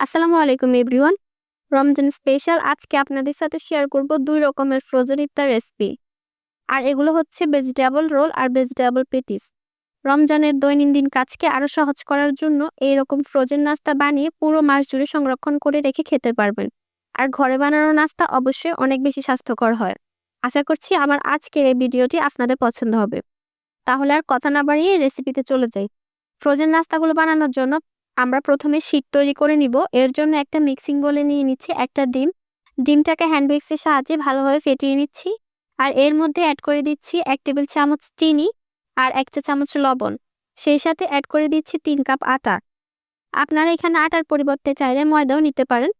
আসসালামু আলাইকুম everyone. Ramzan special আজকে আপনাদের সাথে শেয়ার করব দুই রকমের ফ্রোজেন ইফতার রেসিপি আর এগুলো হচ্ছে ভেজিটেবল রোল আর ভেজিটেবল পেটিস রমজানের দৈনন্দিন কাজকে আরও সহজ করার জন্য এই রকম ফ্রোজেন নাস্তা বানিয়ে পুরো মাস জুড়ে সংরক্ষণ করে রেখে খেতে পারবেন। আর ঘরে বানানো নাস্তা অবশ্যই অনেক বেশি স্বাস্থ্যকর হয়। আশা করছি আমার আজকের এই ভিডিওটি আপনাদের পছন্দ হবে। তাহলে আর কথা না বাড়িয়ে রেসিপিতে চলে যাই। ফ্রোজেন নাস্তাগুলো বানানোর জন্য আমরা প্রথমে শীত তৈরি করে নিব। এর জন্য একটা মিক্সিং বলে নিয়ে নিচ্ছি একটা ডিম। ডিমটাকে হ্যান্ড মিক্সের সাহায্যে ভালোভাবে ফেটিয়ে নিচ্ছি। আর এর মধ্যে অ্যাড করে দিচ্ছি এক টেবিল চামচ চিনি আর এক চা চামচ লবণ। সেই সাথে অ্যাড করে দিচ্ছি তিন কাপ আটা। আপনারা এখানে আটার পরিবর্তে চাইলে ময়দাও নিতে পারেন।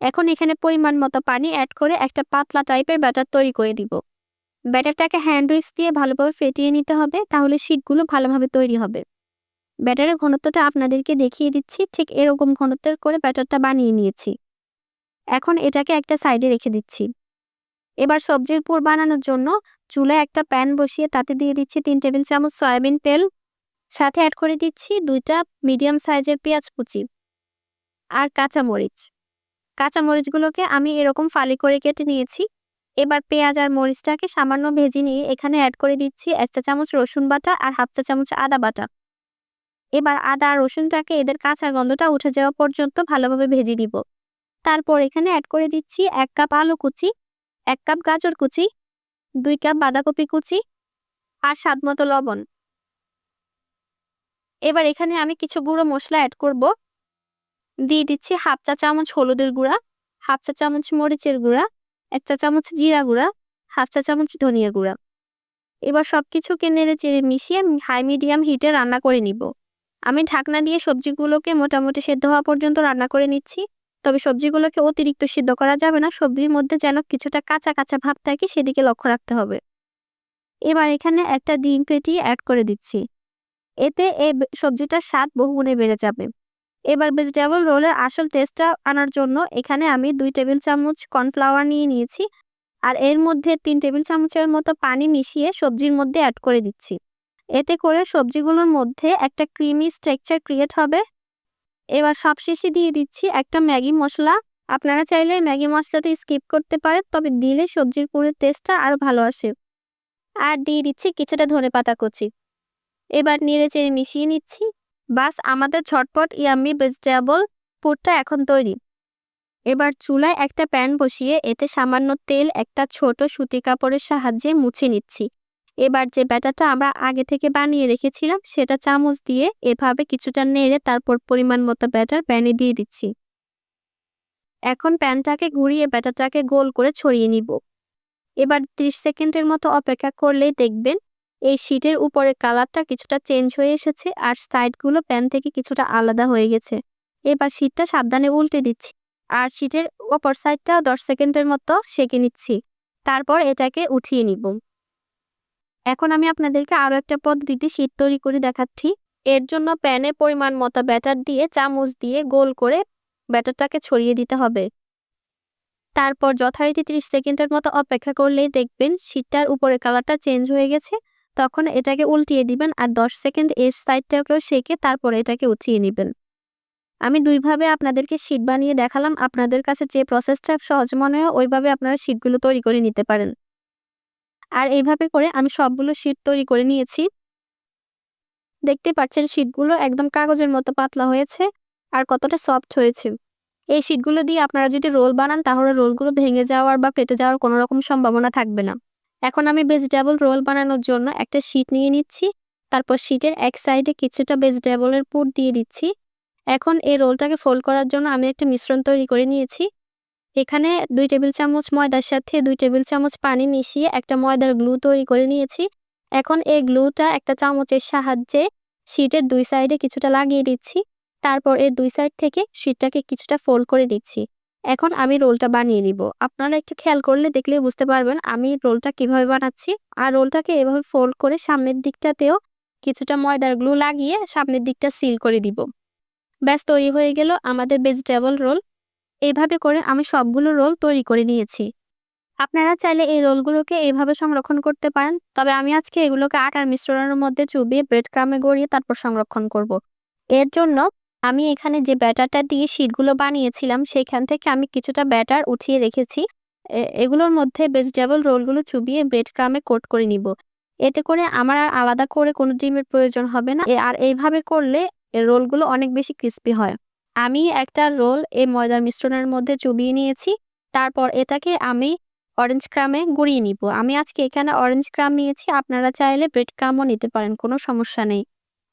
এখন এখানে পরিমাণ মতো পানি অ্যাড করে একটা পাতলা টাইপের ব্যাটার তৈরি করে দিব। ব্যাটারটাকে হ্যান্ড উইক্স দিয়ে ভালোভাবে ফেটিয়ে নিতে হবে, তাহলে শীটগুলো ভালোভাবে তৈরি হবে। ব্যাটারের ঘনত্বটা আপনাদেরকে দেখিয়ে দিচ্ছি, ঠিক এরকম ঘনত্বের করে ব্যাটারটা বানিয়ে নিয়েছি। এখন এটাকে একটা সাইডে রেখে দিচ্ছি। এবার সবজির পুর বানানোর জন্য চুলায় একটা প্যান বসিয়ে তাতে দিয়ে দিচ্ছি তিন টেবিল চামচ সয়াবিন তেল, সাথে অ্যাড করে দিচ্ছি দুইটা মিডিয়াম সাইজের পেঁয়াজ কুচি আর কাঁচামরিচ। কাঁচামরিচগুলোকে আমি এরকম ফালি করে কেটে নিয়েছি। এবার পেঁয়াজ আর মরিচটাকে সামান্য ভেজে নিয়ে এখানে অ্যাড করে দিচ্ছি এক চা চামচ রসুন বাটা আর হাফ চা চামচ আদা বাটা। এবার আদা রসুনটাকে এদের কাঁচা গন্ধটা উঠে যাওয়া পর্যন্ত ভালোভাবে ভেজে দিব তারপর এখানে অ্যাড করে দিচ্ছি এক কাপ আলু কুচি, এক কাপ গাজর কুচি, দুই কাপ বাঁধাকপি কুচি আর স্বাদ মতো লবণ। এবার এখানে আমি কিছু গুঁড়ো মশলা অ্যাড করব। দিয়ে দিচ্ছি হাফ চা চামচ হলুদের গুঁড়া, হাফ চা চামচ মরিচের গুঁড়া, এক চা চামচ জিরা গুঁড়া, হাফ চা চামচ ধনিয়া গুঁড়া। এবার সব কিছুকে নেড়ে চেড়ে মিশিয়ে হাই মিডিয়াম হিটে রান্না করে নিব। আমি ঢাকনা দিয়ে সবজিগুলোকে মোটামুটি সেদ্ধ হওয়া পর্যন্ত রান্না করে নিচ্ছি। তবে সবজিগুলোকে অতিরিক্ত সিদ্ধ করা যাবে না। সবজির মধ্যে যেন কিছুটা কাঁচা কাঁচা ভাব থাকে, সেদিকে লক্ষ্য রাখতে হবে। এবার এখানে একটা ডিম পেটি অ্যাড করে দিচ্ছি। এতে এই সবজিটার স্বাদ বহুগুণে বেড়ে যাবে। এবার ভেজিটেবল রোলের আসল টেস্টটা আনার জন্য এখানে আমি দুই টেবিল চামচ কর্নফ্লাওয়ার নিয়ে নিয়েছি। আর এর মধ্যে তিন টেবিল চামচের মতো পানি মিশিয়ে সবজির মধ্যে অ্যাড করে দিচ্ছি। এতে করে সবজিগুলোর মধ্যে একটা ক্রিমি স্ট্রাকচার ক্রিয়েট হবে। এবার সবশেষে দিয়ে দিচ্ছি একটা ম্যাগি মশলা। আপনারা চাইলে ম্যাগি মশলাটা স্কিপ করতে পারেন, তবে দিলে সবজির পুরের টেস্টটা আরও ভালো আসে। আর দিয়ে দিচ্ছি কিছুটা ধনে পাতা কচি। এবার নেড়ে চেড়ে মিশিয়ে নিচ্ছি। বাস, আমাদের ঝটপট ইয়াম্মি ভেজিটেবল পুরটা এখন তৈরি। এবার চুলায় একটা প্যান বসিয়ে এতে সামান্য তেল, একটা ছোট সুতি কাপড়ের সাহায্যে মুছে নিচ্ছি। এবার যে ব্যাটারটা আমরা আগে থেকে বানিয়ে রেখেছিলাম, সেটা চামচ দিয়ে এভাবে কিছুটা নেড়ে তারপর পরিমাণ মতো ব্যাটার প্যানে দিয়ে দিচ্ছি। এখন প্যানটাকে ঘুরিয়ে ব্যাটারটাকে গোল করে ছড়িয়ে নিব। এবার 30 সেকেন্ডের মতো অপেক্ষা করলেই দেখবেন, এই শীটের উপরে কালারটা কিছুটা চেঞ্জ হয়ে এসেছে আর সাইডগুলো প্যান থেকে কিছুটা আলাদা হয়ে গেছে। এবার শীতটা সাবধানে উল্টে দিচ্ছি আর শীটের অপর সাইডটা দশ সেকেন্ডের মতো সেঁকে নিচ্ছি। তারপর এটাকে উঠিয়ে নিব। এখন আমি আপনাদেরকে আরও একটা পদ্ধতিতে শীত তৈরি করে দেখাচ্ছি। এর জন্য প্যানে পরিমাণ মতো ব্যাটার দিয়ে চামচ দিয়ে গোল করে ব্যাটারটাকে ছড়িয়ে দিতে হবে। তারপর যথারীতি ত্রিশ সেকেন্ডের মতো অপেক্ষা করলেই দেখবেন শীতটার উপরে কালারটা চেঞ্জ হয়ে গেছে। তখন এটাকে উল্টিয়ে দিবেন আর দশ সেকেন্ড এর সাইডটাকেও সেকে তারপরে এটাকে উঠিয়ে নেবেন। আমি দুইভাবে আপনাদেরকে শীট বানিয়ে দেখালাম। আপনাদের কাছে যে প্রসেসটা সহজ মনে হয়, ওইভাবে আপনারা শীটগুলো তৈরি করে নিতে পারেন। আর এইভাবে করে আমি সবগুলো শীট তৈরি করে নিয়েছি। দেখতে পাচ্ছেন শীটগুলো একদম কাগজের মতো পাতলা হয়েছে আর কতটা সফট হয়েছে। এই শীটগুলো দিয়ে আপনারা যদি রোল বানান তাহলে রোলগুলো ভেঙে যাওয়ার বা পেটে যাওয়ার কোনো রকম সম্ভাবনা থাকবে না। এখন আমি ভেজিটেবল রোল বানানোর জন্য একটা শীট নিয়ে নিচ্ছি, তারপর শীটের এক সাইডে কিছুটা ভেজিটেবলের পুর দিয়ে দিচ্ছি। এখন এই রোলটাকে ফোল্ড করার জন্য আমি একটা মিশ্রণ তৈরি করে নিয়েছি। এখানে দুই টেবিল চামচ ময়দার সাথে দুই টেবিল চামচ পানি মিশিয়ে একটা ময়দার গ্লু তৈরি করে নিয়েছি। এখন এই গ্লুটা একটা চামচের সাহায্যে শীটের দুই সাইডে কিছুটা লাগিয়ে দিচ্ছি। তারপর এর দুই সাইড থেকে শীটটাকে কিছুটা ফোল্ড করে দিচ্ছি। এখন আমি রোলটা বানিয়ে নিব। আপনারা একটু খেয়াল করলে দেখলে বুঝতে পারবেন আমি রোলটা কীভাবে বানাচ্ছি। আর রোলটাকে এভাবে ফোল্ড করে সামনের দিকটাতেও কিছুটা ময়দার গ্লু লাগিয়ে সামনের দিকটা সিল করে দিব। ব্যাস, তৈরি হয়ে গেল আমাদের ভেজিটেবল রোল। এইভাবে করে আমি সবগুলো রোল তৈরি করে নিয়েছি। আপনারা চাইলে এই রোলগুলোকে এইভাবে সংরক্ষণ করতে পারেন, তবে আমি আজকে এগুলোকে আটার মিশ্রণের মধ্যে চুবিয়ে ব্রেড ক্রামে গড়িয়ে তারপর সংরক্ষণ করব। এর জন্য আমি এখানে যে ব্যাটারটা দিয়ে শীটগুলো বানিয়েছিলাম, সেখান থেকে আমি কিছুটা ব্যাটার উঠিয়ে রেখেছি। এগুলোর মধ্যে ভেজিটেবল রোলগুলো চুবিয়ে ব্রেড ক্রামে কোট করে নিব। এতে করে আমার আর আলাদা করে কোনো ডিমের প্রয়োজন হবে না। আর এইভাবে করলে রোলগুলো অনেক বেশি ক্রিস্পি হয়। আমি একটা রোল এই ময়দার মিশ্রণের মধ্যে চুবিয়ে নিয়েছি। তারপর এটাকে আমি অরেঞ্জ ক্রামে গুঁড়িয়ে নিব। আমি আজকে এখানে অরেঞ্জ ক্রাম নিয়েছি। আপনারা চাইলে ব্রেড ক্রামও নিতে পারেন, কোনো সমস্যা নেই।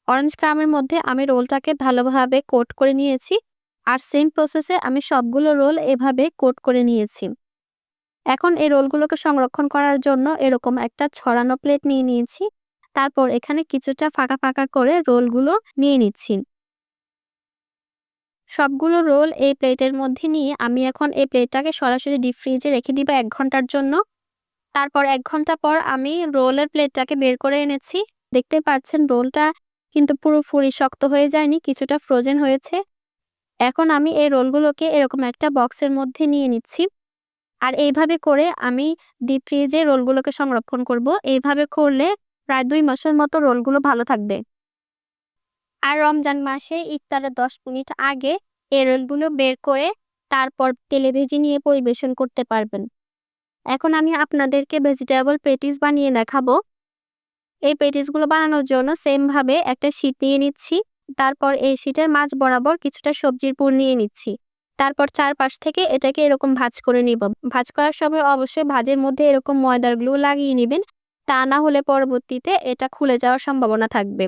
অরেঞ্জ ক্রামের মধ্যে আমি রোলটাকে ভালোভাবে কোট করে নিয়েছি আর সেম প্রসেসে আমি সবগুলো রোল এভাবে কোট করে নিয়েছি। এখন এই রোলগুলোকে সংরক্ষণ করার জন্য এরকম একটা ছড়ানো প্লেট নিয়ে নিয়েছি। তারপর এখানে কিছুটা ফাঁকা ফাঁকা করে রোলগুলো নিয়ে নিচ্ছি। সবগুলো রোল এই প্লেটের মধ্যে নিয়ে আমি এখন এই প্লেটটাকে সরাসরি ডিপ ফ্রিজে রেখে দিব এক ঘণ্টার জন্য। তারপর এক ঘণ্টা পর আমি রোলের প্লেটটাকে বের করে এনেছি। দেখতে পাচ্ছেন রোলটা কিন্তু পুরোপুরি শক্ত হয়ে যায়নি, কিছুটা ফ্রোজেন হয়েছে। এখন আমি এই রোলগুলোকে এরকম একটা বক্সের মধ্যে নিয়ে নিচ্ছি। আর এইভাবে করে আমি ডিপ ফ্রিজে রোলগুলোকে সংরক্ষণ করব। এইভাবে করলে প্রায় দুই মাসের মতো রোলগুলো ভালো থাকবে। আর রমজান মাসে ইফতারের দশ মিনিট আগে এই রোলগুলো বের করে তারপর তেলে ভেজে নিয়ে পরিবেশন করতে পারবেন। এখন আমি আপনাদেরকে ভেজিটেবল পেটিস বানিয়ে দেখাবো। এই পেটিসগুলো বানানোর জন্য সেমভাবে একটা শীট নিয়ে নিচ্ছি, তারপর এই শীটের মাঝ বরাবর কিছুটা সবজির পুর নিয়ে নিচ্ছি। তারপর চারপাশ থেকে এটাকে এরকম ভাজ করে নিব। ভাজ করার সময় অবশ্যই ভাজের মধ্যে এরকম ময়দার গ্লু লাগিয়ে নেবেন, তা না হলে পরবর্তীতে এটা খুলে যাওয়ার সম্ভাবনা থাকবে।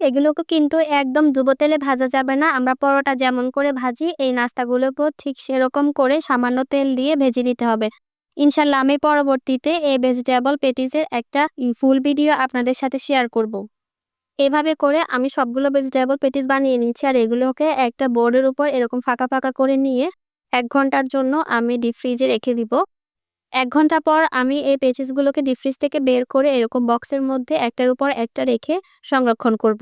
এগুলোকে কিন্তু একদম ডুবো তেলে ভাজা যাবে না। আমরা পরোটা যেমন করে ভাজি, এই নাস্তাগুলোকেও ঠিক সেরকম করে সামান্য তেল দিয়ে ভেজে নিতে হবে। ইনশাল্লাহ আমি পরবর্তীতে এই ভেজিটেবল পেটিসের একটা ফুল ভিডিও আপনাদের সাথে শেয়ার করব। এভাবে করে আমি সবগুলো ভেজিটেবল পেটিস বানিয়ে নিচ্ছি আর এগুলোকে একটা বোর্ডের উপর এরকম ফাঁকা ফাঁকা করে নিয়ে এক ঘণ্টার জন্য আমি ডিপ ফ্রিজে রেখে দিব। এক ঘণ্টা পর আমি এই পেটিসগুলোকে ডিফ্রিজ থেকে বের করে এরকম বক্সের মধ্যে একটার উপর একটা রেখে সংরক্ষণ করব।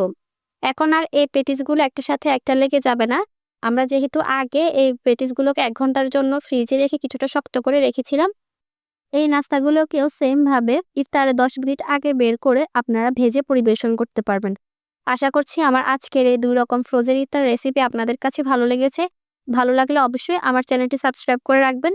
এখন আর এই পেটিসগুলো একটার সাথে একটা লেগে যাবে না। আমরা যেহেতু আগে এই পেটিসগুলোকে এক ঘণ্টার জন্য ফ্রিজে রেখে কিছুটা শক্ত করে রেখেছিলাম, এই নাস্তাগুলোকেও সেম ভাবে ইফতারে দশ মিনিট আগে বের করে আপনারা ভেজে পরিবেশন করতে পারবেন। আশা করছি আমার আজকের এই দুই রকম ফ্রোজেন ইফতার রেসিপি আপনাদের কাছে ভালো লেগেছে। ভালো লাগলে অবশ্যই আমার চ্যানেলটি সাবস্ক্রাইব করে রাখবেন।